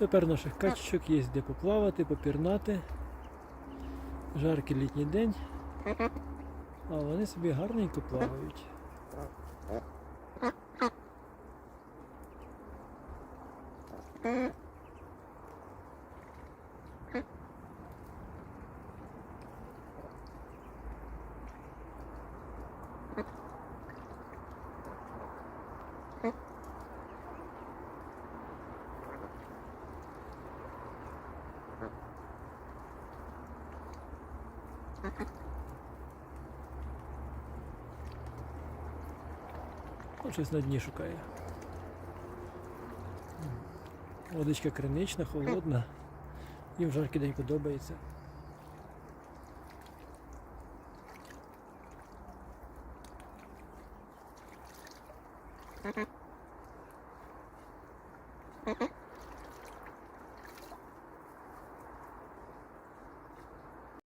Тепер наших качечок є де поплавати, попірнати. Жаркий літній день. А вони собі гарненько плавають. Ну, щось на дні шукає. Водичка кринична, холодна. Їм в жаркий день подобається. You.